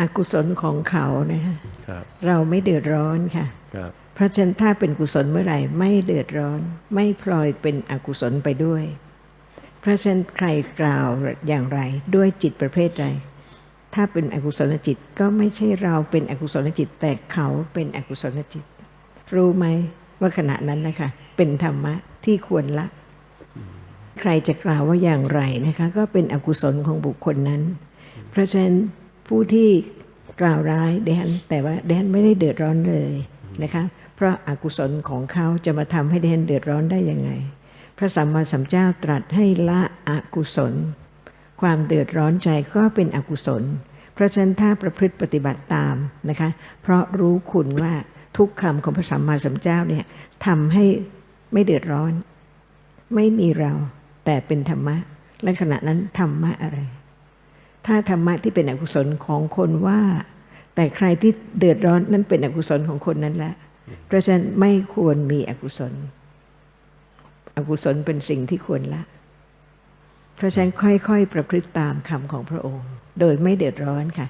อกุศลของเขานะคะครับเราไม่เดือดร้อนค่ะครับเพราะฉะนั้นถ้าเป็นกุศลเมื่อไหร่ไม่เดือดร้อน ไม่พลอยเป็นอกุศลไปด้วย เพราะฉะนั้นใครกล่าวอย่างไรด้วยจิตประเภทใดถ้าเป็นอกุศลจิตก็ไม่ใช่เราเป็นอกุศลจิต แต่เขาเป็นอกุศลจิต รู้ไหมว่าขณะนั้นนะคะเป็นธรรมะที่ควรละ ใครจะกล่าวว่าอย่างไรนะคะ ก็เป็นอกุศลของบุคคลนั้น เพราะฉะนั้น ผู้ที่กล่าวร้ายเดนแต่ว่าเดนไม่ได้เดือดร้อนเลยนะคะเพราะอากุศลของเขาจะมาทำให้เดนเดือดร้อนได้ยังไง พระสัมมาสัมพุทธเจ้าตรัสให้ละอกุศล ความเดือดร้อนใจก็เป็นอกุศล เพราะฉะนั้นถ้าประพฤติปฏิบัติตามนะคะ เพราะรู้คุณว่าทุกคำของพระสัมมาสัมพุทธเจ้าเนี่ยทำให้ไม่เดือดร้อน ไม่มีเราแต่เป็นธรรมะ และขณะนั้นธรรมะอะไร ถ้าธรรมะที่เป็นอกุศลของคนว่า แต่ใครที่เดือดร้อนนั้นเป็นอกุศลของคนนั้นแหละเพราะฉะนั้นไม่ควรมีอกุศล อกุศลเป็นสิ่งที่ควรละ เพราะฉะนั้นค่อยๆ ประพฤติตามคำของพระองค์ โดยไม่เดือดร้อนค่ะ